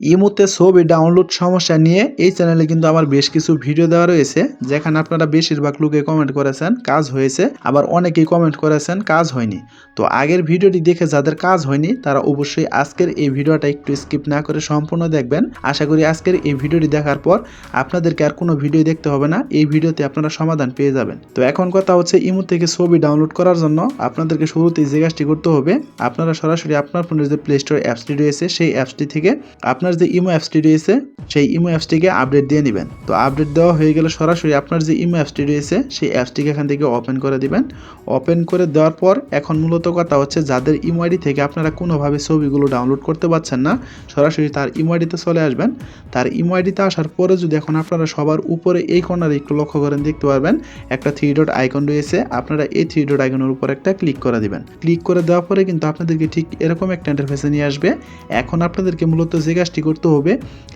ইমুতে ছবি ডাউনলোড সমস্যা নিয়ে এই চ্যানেলে কিন্তু আমার বেশ কিছু ভিডিও দেওয়া রয়েছে, যেখানে আপনারা বেশিরভাগ লোকে কমেন্ট করেছেন, কাজ হয়েছে, আবার অনেকেই কমেন্ট করেছেন, কাজ হয়নি। তো আগের ভিডিওটি দেখে যাদের কাজ হয়নি, তারা অবশ্যই আজকের এই ভিডিওটা একটু স্কিপ না করে সম্পূর্ণ দেখবেন। আশা করি আজকের এই ভিডিওটি দেখার পর আপনাদেরকে আর কোনো ভিডিও দেখতে হবে না, এই ভিডিওতে আপনারা সমাধান পেয়ে যাবেন। তো এখন কথা হচ্ছে ইমু থেকে ছবি ডাউনলোড করার জন্য আপনাদেরকে শুরুতেই যে কাজটি করতে হবে, আপনারা সরাসরি আপনার ফোনের যে প্লে স্টোর অ্যাপসটি রয়েছে, সেই অ্যাপসটি থেকে আপনার যে ইমো অ্যাপসটি রয়েছে, সেই ইমো অ্যাপসটিকে আপডেট দিয়ে নেবেন। তো আপডেট দেওয়া হয়ে গেলে সরাসরি আপনার যে ইমো অ্যাপসটি রয়েছে, সেই অ্যাপসটিকে এখান থেকে ওপেন করে দিবেন। ওপেন করে দেওয়ার পর এখন মূলত কথা হচ্ছে, যাদের ইমো আইডি থেকে আপনারা কোনোভাবে ছবিগুলো ডাউনলোড করতে পারছেন না, সরাসরি তার ইমো আইডিতে চলে আসবেন। তার ইমো আইডিতে আসার পরে যদি এখন আপনারা সবার উপরে এই কর্নারে একটু লক্ষ্য করেন, দেখতে পারবেন একটা থ্রি ডট আইকন রয়েছে। আপনারা এই থ্রি ডট আইকনের উপর একটা ক্লিক করে দিবেন। ক্লিক করে দেওয়ার পরে কিন্তু আপনাদেরকে ঠিক এরকম একটা ইন্টারফেসে নিয়ে আসবে। এখন আপনাদেরকে মূলত যে করতে হবে,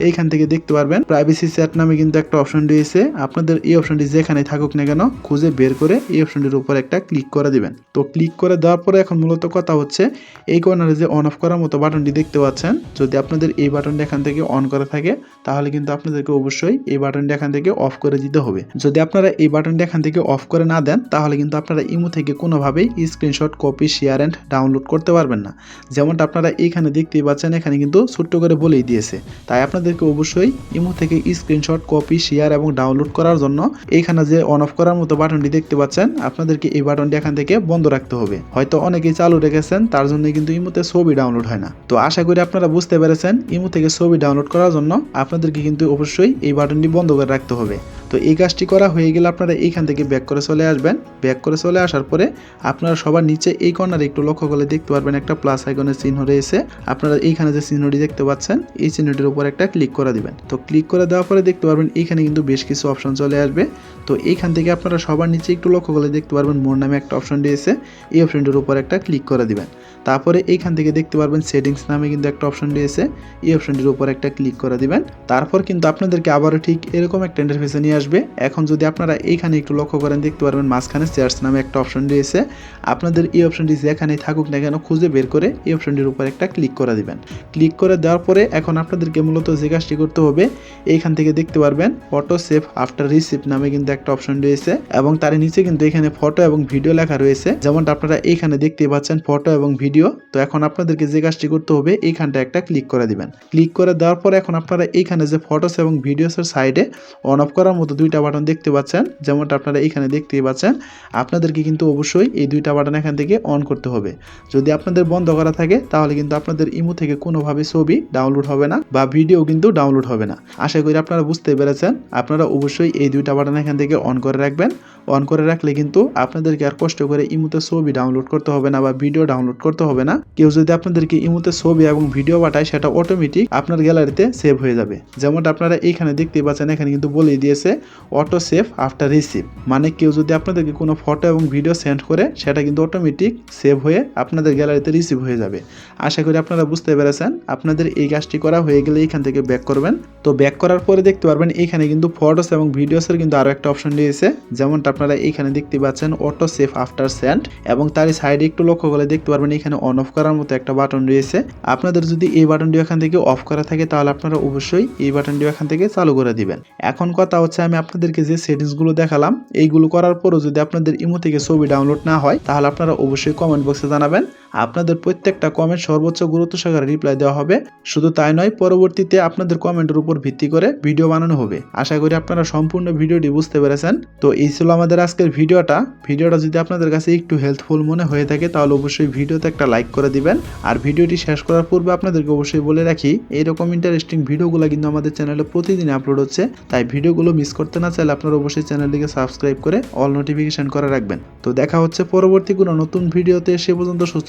এইখান থেকে দেখতে পারবেন। প্রাইভেসি চ্যাট নামে কিন্তু একটা অপশন রয়েছে। আপনাদের এই অপশনটি যেখানে থাকুক না কেন, খুঁজে বের করে এই অপশনটির উপর একটা ক্লিক করে দিবেন। তো ক্লিক করে দেওয়ার পরে এখন মূলত কথা হচ্ছে, এই কর্নারে যে অন অফ করার মতো বাটনটি দেখতে পাচ্ছেন, যদি আপনাদের এই বাটনটি এখান থেকে অন করা থাকে, তাহলে কিন্তু আপনাদেরকে অবশ্যই এই বাটনটি এখান থেকে অফ করে দিতে হবে। যদি আপনারা এই বাটনটি এখান থেকে অফ করে না দেন, তাহলে কিন্তু আপনারা ইমো থেকে কোনোভাবেই screenshot copy share and download করতে পারবেন না। যেমনটা আপনারা এইখানে দেখতেই পাচ্ছেন, এখানে কিন্তু ছোট্ট করে বলেই দিয়েছে। তাই আপনাদেরকে অবশ্যই ইমো থেকে স্ক্রিনশট কপি শেয়ার এবং ডাউনলোড করার জন্য এইখানে যে অন অফ করার মতো বাটনটি দেখতে পাচ্ছেন, আপনাদেরকে এই বাটনটি এখান থেকে বন্ধ রাখতে হবে। হয়তো অনেকেই চালু রেখেছেন, তার জন্য কিন্তু ইমোতে ছবি ডাউনলোড হয় না। তো আশা করি আপনারা বুঝতে পেরেছেন, ইমো থেকে ছবি ডাউনলোড করার জন্য আপনাদেরকে কিন্তু অবশ্যই এই বাটনটি বন্ধ করে রাখতে হবে। তো এই কাজটি করা হয়ে গেলে আপনারা এইখান থেকে ব্যাক করে চলে আসবেন। ব্যাক করে চলে আসার পরে আপনারা সবার নিচে এই কর্নারে একটু লক্ষ্য করলে দেখতে পারবেন একটা প্লাস আইকনের চিহ্ন রয়েছে। আপনারা এইখানে যে চিহ্নটি দেখতে পাচ্ছেন এই চিহ্নটির উপর একটা ক্লিক করে দিবেন। তো ক্লিক করে দেওয়ার পরে দেখতে পারবেন এইখানে কিন্তু বেশ কিছু অপশন চলে আসবে। তো এইখান থেকে আপনারা সবার নিচে একটু লক্ষ্য করলে দেখতে পারবেন মোর নামে একটা অপশন রয়েছে। এই অপশনটির উপর একটা ক্লিক করে দিবেন। তারপরে এইখান থেকে দেখতে পারবেন সেটিংস নামে কিন্তু একটা অপশন রয়েছে। এই অপশনটির উপর একটা ক্লিক করে দিবেন। তারপর কিন্তু আপনাদেরকে আবারও ঠিক এরকম একটা ইন্টারফেসে নিয়ে আসবে। এখন যদি আপনারা এইখানে একটু লক্ষ্য করেন, দেখতে পারবেন মাঝখানে চেয়ার্স নামে একটা অপশন রয়েছে। আপনাদের এই অপশনটি যেখানেই থাকুক না কেন, খুঁজে বের করে এই অপশনটির উপর একটা ক্লিক করে দিবেন। ক্লিক করে দেওয়ার পরে এখন আপনাদেরকে মূলত যে কাজটি করতে হবে, এইখান থেকে দেখতে পারবেন ফটো সেভ আফটার রিসিপ্ট নামে কিন্তু একটা অপশন রয়েছে এবং তার নিচে কিন্তু এখানে ফটো এবং ভিডিও লেখা রয়েছে। যেমনটা আপনারা এইখানে দেখতে পাচ্ছেন ফটো এবং ভিডিও তো এখন আপনাদেরকে যে কাজটি করতে হবে এইখানটা একটা ক্লিক করে দিবেন। ক্লিক করে দেওয়ার পর এখন আপনারা এইখানে যে ফটোস এবং ভিডিওসের সাইডে অন অফ করার মতো দুইটা বাটন দেখতে পাচ্ছেন। যেমনটা আপনারা এইখানে দেখতেই পাচ্ছেন, আপনাদেরকে কিন্তু অবশ্যই এই দুইটা বাটন এখান থেকে অন করতে হবে। যদি আপনাদের বন্ধ করা থাকে, তাহলে কিন্তু আপনাদের ইমো থেকে কোনোভাবে ছবি ডাউনলোড হবে না বা ভিডিও কিন্তু ডাউনলোড হবে না। আশা করি আপনারা বুঝতে পেরেছেন। আপনারা অবশ্যই এই দুইটা বাটন এখান থেকে অন করে রাখবেন। অন করে রাখলে কিন্তু আপনাদেরকে আর কষ্ট করে ইমোতে ছবি ডাউনলোড করতে হবে না বা ভিডিও ডাউনলোড করতে হবে না। কেউ যদি আপনাদেরকে ইমোতে ছবি এবং ভিডিও পাঠায়, সেটা অটোমেটিক আপনার গ্যালারিতে সেভ হয়ে যাবে। যেমনটা আপনারা এইখানে দেখতেই পাচ্ছেন, এখানে কিন্তু বলে দিয়েছে অটো সেভ আফটার রিসিভ মানে কেউ যদি আপনাদেরকে কোনো ফটো এবং ভিডিও সেন্ড করে, সেটা কিন্তু অটোমেটিক সেভ হয়ে আপনাদের গ্যালারিতে রিসিভ হয়ে যাবে। আশা করি আপনারা বুঝতে পেরেছেন। আপনাদের এই কাজটি করা হয়ে গেলে এইখান থেকে ব্যাক করবেন। তো ব্যাক করার পরে দেখতে পারবেন এইখানে কিন্তু ফটোস এবং ভিডিওসের কিন্তু আরও একটা অপশন দিয়েছে যেমনটা আপনারা এখানে দেখতে পাচ্ছেন অটো সেভ আফটার স্যান্ড এবং তার সাইডে একটু লক্ষ্য করে দেখতে পারবেন এখানে অন অফ করার মতো একটা বাটন রয়েছে। আপনাদের যদি এই বাটনটি এখান থেকে অফ করা থাকে তাহলে আপনারা অবশ্যই এই বাটনটি এখান থেকে চালু করে দিবেন। এখন কথা হচ্ছে আমি আপনাদেরকে যে সেটিংসগুলো দেখালাম, এইগুলো করার পরও যদি আপনাদের ইমো থেকে ছবি ডাউনলোড না হয়, তাহলে আপনারা অবশ্যই কমেন্ট বক্সে জানাবেন। আপনাদের প্রত্যেকটা কমেন্ট সর্বোচ্চ গুরুত্ব সহকারে রিপ্লাই দেওয়া হবে। শুধু তাই নয়, পরবর্তীতে আপনাদের কমেন্টের উপর ভিত্তি করে ভিডিও বানানো হবে। আশা করি আপনারা সম্পূর্ণ ভিডিওটি বুঝতে পেরেছেন। তো এই ছিল আমাদের আজকের ভিডিওটা। ভিডিওটা যদি আপনাদের কাছে একটু হেল্পফুল মনে হয়ে থাকে, তাহলে অবশ্যই ভিডিওতে একটা লাইক করে দিবেন। আর ভিডিওটি শেষ করার পূর্বে আপনাদেরকে অবশ্যই বলে রাখি, এইরকম ইন্টারেস্টিং ভিডিওগুলো কিন্তু আমাদের চ্যানেলে প্রতিদিন আপলোড হচ্ছে। তাই ভিডিওগুলো মিস করতে না চাইলে আপনারা অবশ্যই চ্যানেলটিকে সাবস্ক্রাইব করে অল নোটিফিকেশন করে রাখবেন। তো দেখা হচ্ছে পরবর্তী কোনো নতুন ভিডিওতে, সে পর্যন্ত সুস্থ